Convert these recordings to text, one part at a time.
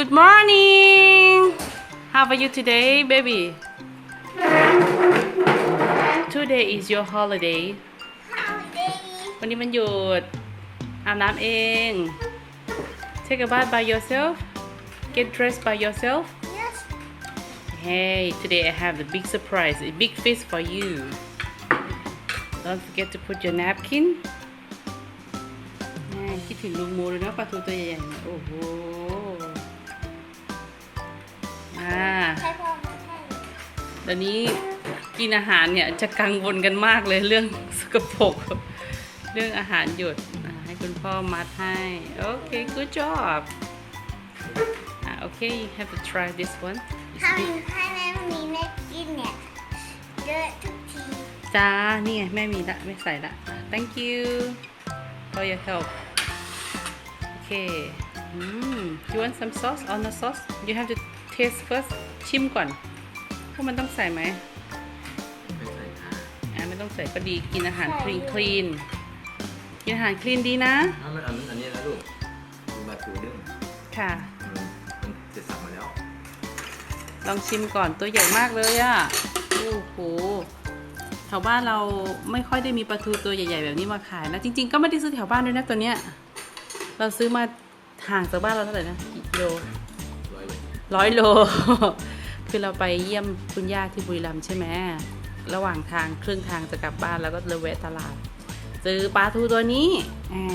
Good morning. How are you today, baby? Today is your holiday. วันนี้มันหยุดอาบน้ำเอง Take a bath by yourself. Get dressed by yourself. Yes. Hey, today I have the big surprise, a big feast for you. Don't forget to put your napkin. แม่คิดถึงลุงโมเลยนะปลาทูตัวใหญ่ๆเนี่ยโอ้โห อ่าใช่พ่อไม่ใช่เดี๋ยวนี้กินอาหารเนี่ยจะกังวลกันมากเลยเรื่องสกปรกเรื่องอาหารหยุดอ่าให้คุณพ่อมัดให้โอเค good job อ่าโอเค you have to try this one It's ถ้า big ถ้าแม่มีแม่กินเนี่ยเยอะทุกทีจ้านี่ไงแม่มีละไม่ใส่ละ thank you for your help โอเค อืม you want some sauce on the sauce you have to taste first ชิมก่อนว่ามันต้องใส่ไหมไม่ใส่ค่ะอ่าไม่ต้องใส่ก็ดีกินอาหารคลีนคลีนกินอาหารคลีนดีนะอ้าวมันอันอันนี้นะลูกมันมาถูนึ่งค่ะ มันมันเสร็จสับมาแล้วลองชิมก่อนตัวใหญ่มากเลยอะ่ะโอ้โหแถวบ้านเราไม่ค่อยได้มีปลาทูตัวใหญ่ ๆ แบบนี้มาขายนะ จริง ๆ ก็ไม่ได้ซื้อแถวบ้านด้วยนะตัวเนี้ย เราซื้อมา ห่างจากบ้านเราเท่าไหร่นะกี่กิโลร้อยเลยร้อยโล คือเราไปเยี่ยมคุณย่าที่บุรีรัมย์ใช่ไหมระหว่างทางครึ่งทางจะกลับบ้านแล้วก็เลยแวะตลาดซื้อปลาทูตัวนี้อ่า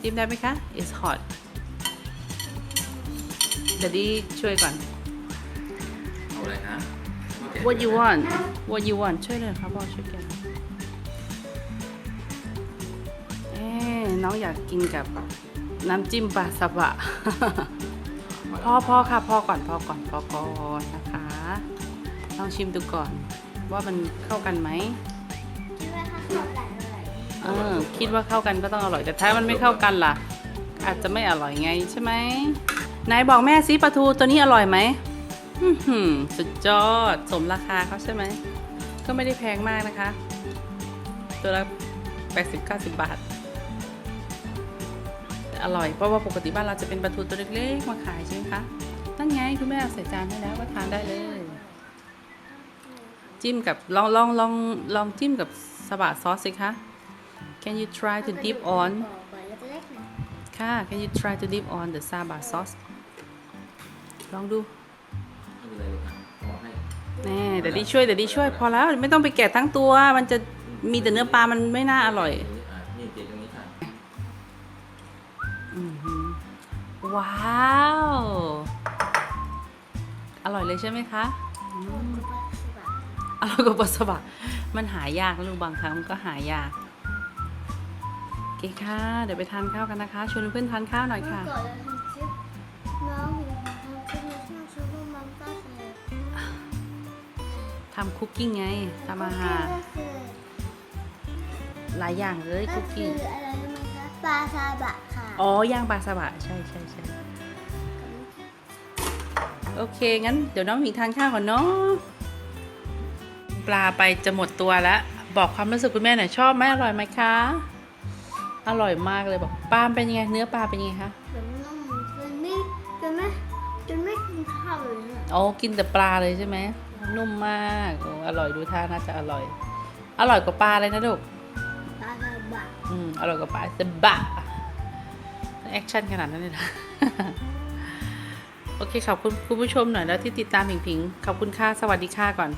จิ้มได้ไหมคะ it's hot เดี๋ยวดีช่วยก่อน เอาอะไรคะ what you want what you want ช่วยเลยครับพ่อช่วยกันเอ๊ะน้องอยากกินกับ น้ำจิ้มปลาสบะพอพอค่ะพอก่อนพอก่อนพอก่อนนะคะ ลองชิมดูก่อน ว่ามันเข้ากันไหมคิดว่าถ้าเขาหลายเลยเออคิดว่าเข้ากันก็ต้องอร่อยแต่ถ้ามันไม่เข้ากันล่ะ อาจจะไม่อร่อยไงใช่ไหมไหนบอกแม่ซิปลาทูตัวนี้อร่อยไหมอื้อหือสุดยอดสมราคาเขาใช่ไหมก็ไม่ได้แพงมากนะคะ ตัวละ80-90บาทแต่ อร่อยเพราะว่าปกติบ้านเราจะเป็นปลาทูตัวเล็กๆมาขายใช่ไหมคะนั่นไงคุณแม่เอาใส่จานให้แล้วก็ทานได้เลย จิ้มกับลองลองลองลองจิ้มกับสบะซอสสิคะ Can you try to dip on บอกไว้เล็กๆนะค่ะ Can you try to dip on the saba sauce ลองดูไม่เป็นไรลูกนะขอให้แน่เดี๋ยวดีช่วยเดี๋ยวดีช่วยพอแล้วไม่ต้องไปแกะทั้งตัว มันจะมีแต่เนื้อปลามันไม่น่าอร่อย ว้าว อร่อยเลยใช่ไหมคะอร่อยกว่าปลาสบะมันหายากลูกบางครั้งมันก็หายากโอเคค่ะ เดี๋ยวไปทานข้าวกันนะคะ ชวนเพื่อนทานข้าวหน่อยค่ะ ทำคุกกิ้งไงทำอาหารหลายอย่างเลยคุกกิ้งอะไรไหมคะปลาซาบะค่ะ อ๋อย่างปลาสบะใช่ใช่ใช่โอเค งั้นเดี๋ยวน้องหมิงทานข้าวก่อนเนาะปลาไปจะหมดตัวแล้ว บอกความรู้สึกคุณแม่หน่อยชอบไหมอร่อยไหมคะ อร่อยมากเลยบอกปลาเป็นยังไงเนื้อปลาเป็นยังไงคะเดี๋ยวน้องจนไม่จนไม่จนไม่กินข้าวเลยเนี่ยอ๋อกินแต่ปลาเลยใช่ไหมนุ่มมากโอ้อร่อยดูท่าน่าจะอร่อย อร่อยกว่าปลาเลยนะลูกปลาซาบะอืมอร่อยกว่าปลาสบะ แอคชั่นขนาดนั้นเลยนะโอเคขอบคุณคุณผู้ชมหน่อยแล้วที่ติดตามผิงผิงขอบคุณค่ะสวัสดีค่ะก่อน